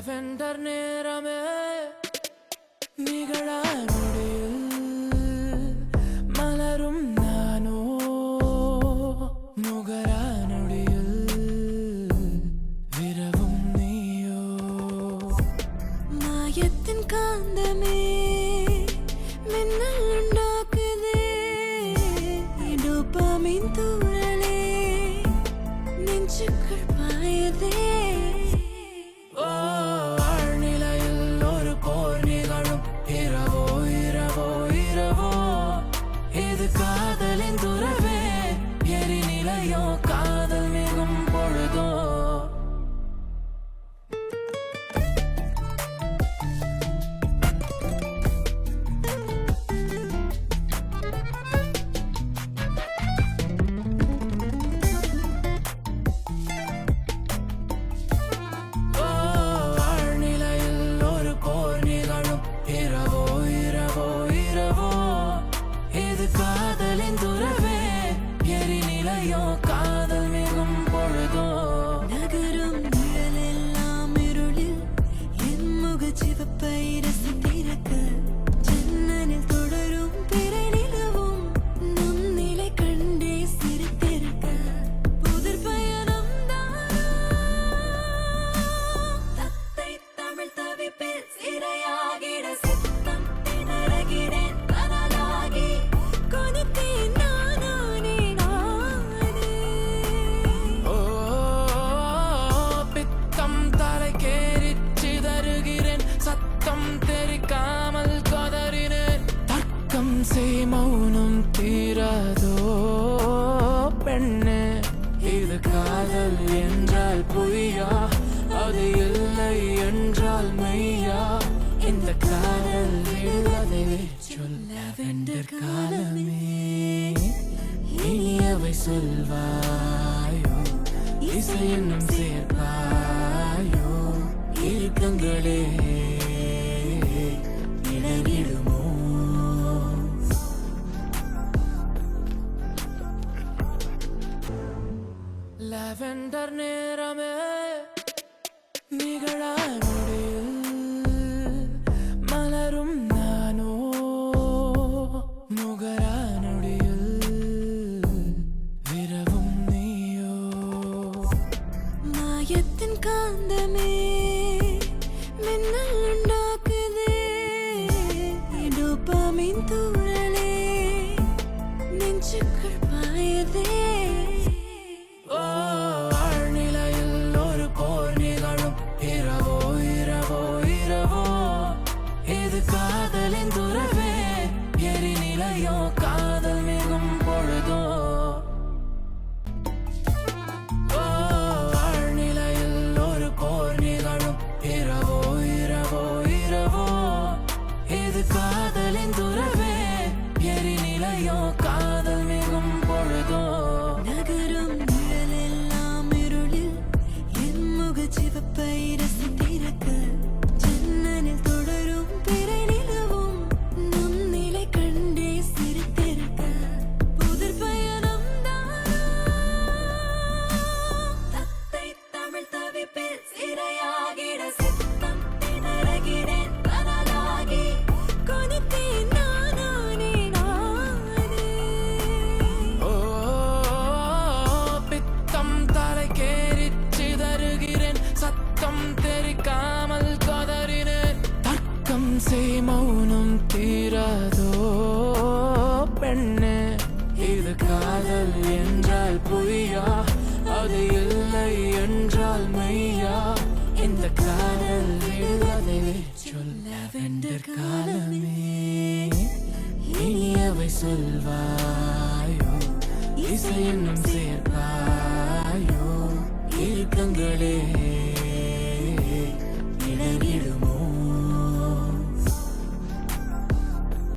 lavender near a மௌனம் செய் மௌனம் தீராதோ பெண்ணே? இது காதல் என்றால் பொய்யா? அது இல்லை என்றால் மெய்யா? இந்த காதல் விடுவதே சொல்ல வென்ற காலமே. இனியவை சொல்வாயோ? இசை என்னும் சேர்ப்பாயோ? இருக்கங்களே വെണ്ടർ നേരമേ നികളായ മലരും നാനോ. മുഖരാനുടിയിൽ വിരവും നീയോ. മായത്തിൻ കാന്തമേ മിന്നൽ காதலின் துறவே எரிநிலையோ காதல் செய் மௌனம் தீராதோ பெண்ணே இது காதல் என்றால் பொய்யா? அது இல்லை என்றால் மெய்யா? இந்த காதல் எழுதவே சொல்ல வேண்ட காலமே. இனியவை சொல்வாயோ. இசை என்னும் செய்